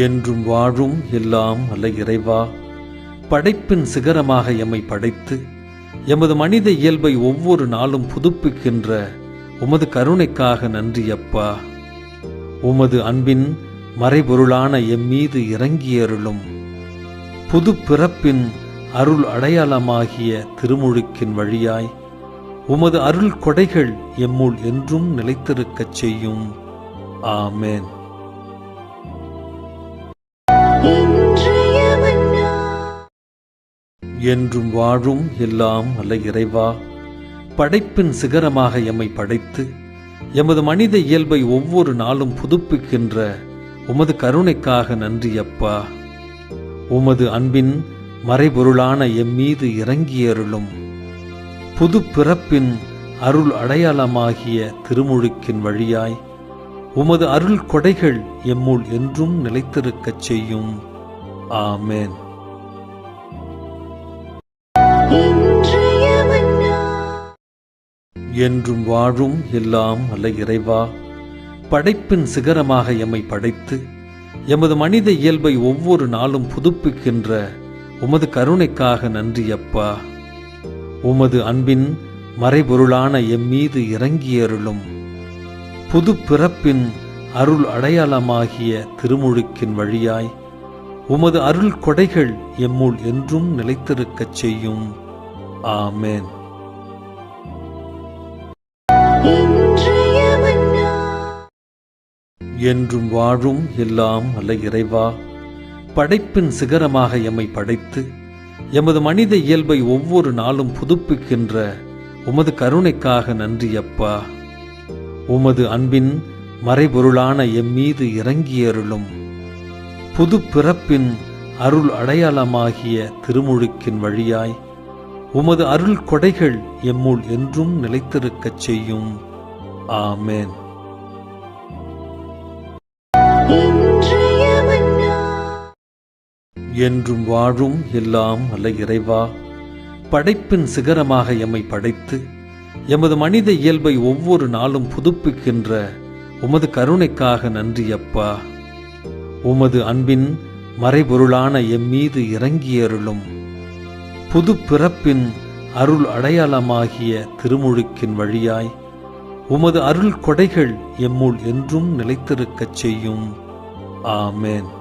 என்றும் வாழும் எல்லாம் அல்ல இறைவா. படைப்பின் சிகரமாக எம்மை படைத்து எமது மனித இயல்பை ஒவ்வொரு நாளும் புதுப்பிக்கின்ற உமது கருணைக்காக நன்றி அப்பா. உமது அன்பின் மறைபொருளான எம்மீது இறங்கியருளும் புது பிறப்பின் அருள் அடையாளமாகிய திருமுழுக்கின் வழியாய் உமது அருள் கொடைகள் எம்முள் என்றும் நிலைத்திருக்கச் செய்யும். ஆமேன். என்றும் வாழும் எல்லாம் அல்ல இறைவா. படைப்பின் சிகரமாக எம்மை படைத்து எமது மனித இயல்பை ஒவ்வொரு நாளும் புதுப்பிக்கின்ற உமது கருணைக்காக நன்றி அப்பா. உமது அன்பின் மறைபொருளான எம்மீது இறங்கியருளும் புது பிறப்பின் அருள் அடையாளமாகிய திருமுழுக்கின் வழியாய் உமது அருள் கொடைகள் எம்முள் என்றும் நிலைத்திருக்கச் செய்யும். ஆமேன். என்றும் வாழும் எல்லாம் அல்ல இறைவா. படைப்பின் சிகரமாக எம்மை படைத்து எமது மனித இயல்பை ஒவ்வொரு நாளும் புதுப்பிக்கின்ற உமது கருணைக்காக நன்றி அப்பா. உமது அன்பின் மறைபொருளான எம்மீது இறங்கியருளும் புது பிறப்பின் அருள் அடையாளமாகிய திருமுழுக்கின் வழியாய் உமது அருள் கொடைகள் எம்முள் என்றும் நிலைத்திருக்கச் செய்யும். ஆமேன். என்றும் வாழும் எல்லாம் அல்ல இறைவா. படைப்பின் சிகரமாக எம்மை படைத்து எமது மனித இயல்பை ஒவ்வொரு நாளும் புதுப்பிக்கின்ற உமது கருணைக்காக நன்றி அப்பா. உமது அன்பின் மறைபொருளான எம்மீது இறங்கியருளும் புது பிறப்பின் அருள் அடையாளமாகிய திருமுழுக்கின் வழியாய் உமது அருள் கொடைகள் எம்முள் என்றும் நிலைத்திருக்கச் செய்யும். ஆமேன். என்றும் வாழும் எல்லாம் அல்ல இறைவா படைப்பின் சிகரமாக எம்மை படைத்து எமது மனித இயல்பை ஒவ்வொரு நாளும் புதுப்பிக்கின்ற உமது கருணைக்காக நன்றி அப்பா உமது அன்பின் மறைபொருளான எம்மீது இறங்கியருளும் புது பிறப்பின் அருள் அடையாளமாகிய திருமுழுக்கின் வழியாய் உமது அருள் கொடைகள் எம்முள் என்றும் நிலைத்திருக்கச் செய்யும். ஆமேன்.